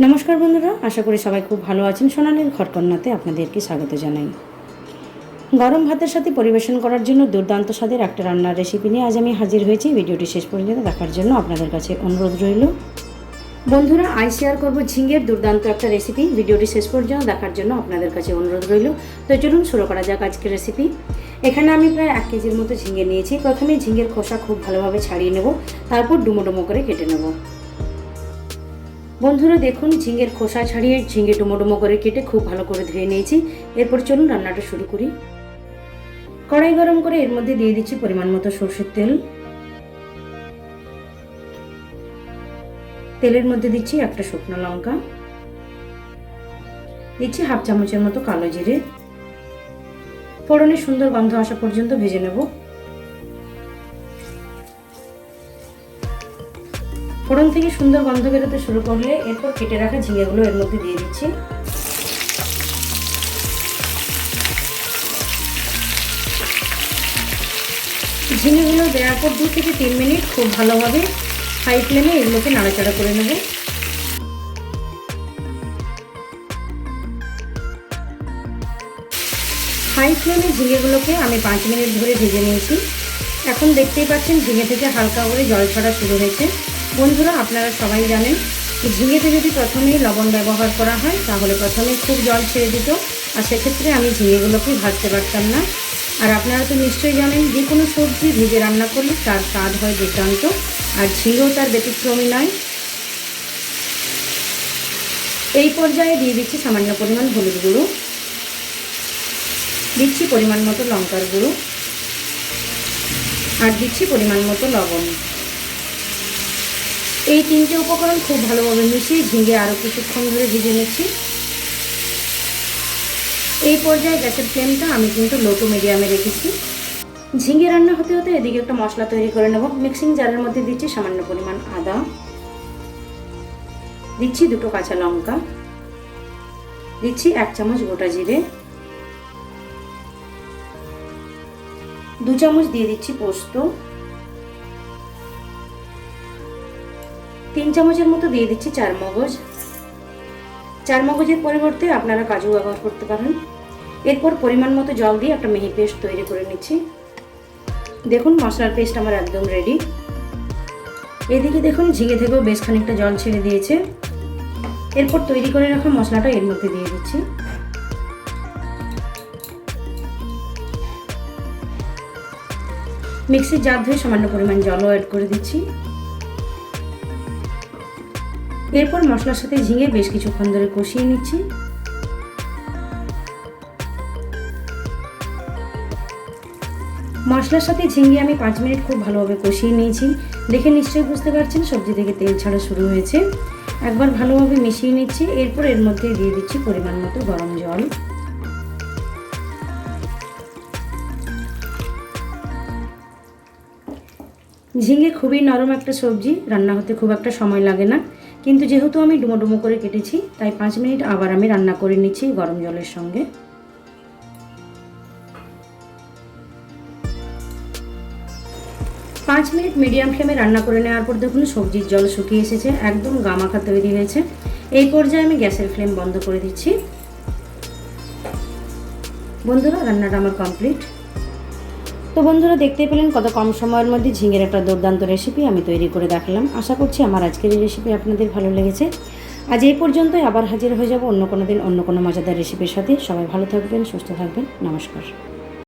নমস্কার বন্ধুরা, আশা করি সবাই খুব ভালো আছেন। সোনালীর ঘরকন্যাতে আপনাদেরকে স্বাগত জানাই। গরম ভাতের সাথে পরিবেশন করার জন্য দুর্দান্ত স্বাদের একটা রান্নার রেসিপি নিয়ে আজ আমি হাজির হয়েছি। ভিডিওটি শেষ পর্যন্ত দেখার জন্য আপনাদের কাছে অনুরোধ রইল। বন্ধুরা, আই শেয়ার করব ঝিঙের দুর্দান্ত একটা রেসিপি ভিডিওটি শেষ পর্যন্ত দেখার জন্য আপনাদের কাছে অনুরোধ রইল। তো চলুন শুরু করা যাক আজকের রেসিপি এখানে আমি প্রায় এক কেজির মতো ঝিঙে নিয়েছি। প্রথমে ঝিঙের খোসা খুব ভালোভাবে ছাড়িয়ে নেব। তারপর ডুমো ডুমো করে কেটে নেব। বন্ধুরা দেখুন, ঝিঙের খোসা ছাড়িয়ে ঝিঙে ডুমো করে কেটে খুব ভালো করে ধুয়ে নিয়েছি। এরপর চলুন রান্নাটা শুরু করি। কড়াই গরম করে এর মধ্যে দিয়ে দিচ্ছি পরিমাণ মতো সর্ষের তেল। তেলের মধ্যে দিচ্ছি একটা শুকনো লঙ্কা। দিচ্ছি হাফ চামচের মতো কালো জিরে। ফোড়নের সুন্দর গন্ধ আসা পর্যন্ত ভেজে নেব। ফোড়ন থেকে সুন্দর গন্ধ বেরোতে শুরু করলে এরপর কেটে রাখা ঝিঙেগুলো এর মধ্যে দিয়ে দিচ্ছি। ঝিঙেগুলো দেওয়ার পর দু থেকে তিন মিনিট খুব ভালোভাবে হাই ফ্লেমে এগুলোকে নাড়াচাড়া করে নেব। হাই ফ্লেমে ঝিঙেগুলোকে আমি পাঁচ মিনিট ধরে ভেজে নিয়েছি। এখন দেখতেই পাচ্ছেন ঝিঙে থেকে হালকা করে জল ছড়া শুরু হয়েছে। বন্ধুরা, আপনারা সবাই জানেন ঝিঙেতে যদি প্রথমেই লবণ ব্যবহার করা হয়, তাহলে প্রথমে খুব জল ছেড়ে দিত, আর সেক্ষেত্রে আমি ঝিঙেগুলোকে ভাজতে পারতাম না। আর আপনারা তো নিশ্চয়ই জানেন, যে কোনো সবজি ভেজে রান্না করলে তার স্বাদ হয় দুর্দান্ত, আর ঝিঙেও তার ব্যতিক্রমী নয়। এই পর্যায়ে দিয়ে দিচ্ছি সামান্য পরিমাণ হলুদ গুঁড়ো, দিচ্ছি পরিমাণ মতো লঙ্কার গুঁড়ো। আর দিচ্ছি পরিমাণ মতো লবণ। এই তিনটে উপকরণ খুব ভালোভাবে মিশিয়ে ঝিঙে আরও কিছুক্ষণ ধরে ভিজে নিচ্ছি। এই পর্যায়ে গ্যাসের ফ্লেমটা আমি কিন্তু লো টু মিডিয়ামে রেখেছি। ঝিঙে রান্না হতে হতে এদিকে একটা মশলা তৈরি করে নেব। মিক্সিং জারের মধ্যে দিচ্ছি সামান্য পরিমাণ আদা। দিচ্ছি দুটো কাঁচা লঙ্কা। দিচ্ছি এক চামচ গোটা জিরে। দু চামচ দিয়ে দিচ্ছি পোস্ত। তিন চামচের মতো দিয়ে দিচ্ছি চার মগজ চার মগজের পরিবর্তে আপনারা কাজু ব্যবহার করতে পারেন। এরপর পরিমাণ মতো জল দিয়ে একটা মিহি পেস্ট তৈরি করে নিচ্ছি। দেখুন, মশলার পেস্ট আমার একদম রেডি এদিকে দেখুন, ঝিঙে থেকেও বেশ খানিকটা জল ছেড়ে দিয়েছে। এরপর তৈরি করে রাখা মশলাটা এর মধ্যে দিয়ে দিচ্ছি। মিক্সির জার ধুয়ে সামান্য পরিমাণ জলও অ্যাড করে দিচ্ছি। এরপর মশলার সাথে ঝিঙে বেশ কিছুক্ষণ ধরে কষিয়ে নিচ্ছি। মশলার সাথে ঝিঙে আমি পাঁচ মিনিট খুব ভালোভাবে কষিয়ে নিয়েছি। দেখে নিশ্চয়ই বুঝতে পারছেন, সবজি থেকে তেল ছাড়া শুরু হয়েছে। একবার ভালোভাবে মিশিয়ে নিচ্ছি, এরপর এর মধ্যে দিয়ে দিচ্ছি পরিমাণ মতো গরম জল। ঝিঙে খুবই নরম একটা সবজি, রান্না হতে খুব একটা সময় লাগে না। কিন্তু যেহেতু আমি ডুমো ডুমো করে কেটেছি, তাই পাঁচ মিনিট আবার আমি রান্না করে নিচ্ছি গরম জলের সঙ্গে। পাঁচ মিনিট মিডিয়াম ফ্লেমে রান্না করে নেওয়ার পর দেখুন সবজির জল শুকিয়ে এসেছে, একদম গামাখা তৈরি হয়েছে। এই পর্যায়ে আমি গ্যাসের ফ্লেম বন্ধ করে দিচ্ছি। বন্ধুরা, রান্নাটা আমার কমপ্লিট। তো বন্ধুরা দেখতে পেলেন কত কম সময়ের মধ্যে ঝিঙের একটা দুর্দান্ত রেসিপি আমি তৈরি করে দেখালাম। আশা করছি আমার আজকের এই রেসিপি আপনাদের ভালো লেগেছে। আজ এই পর্যন্তই আবার হাজির হয়ে যাব অন্য কোনো দিন অন্য কোনো মজাদার রেসিপির সাথে। সবাই ভালো থাকবেন, সুস্থ থাকবেন। নমস্কার।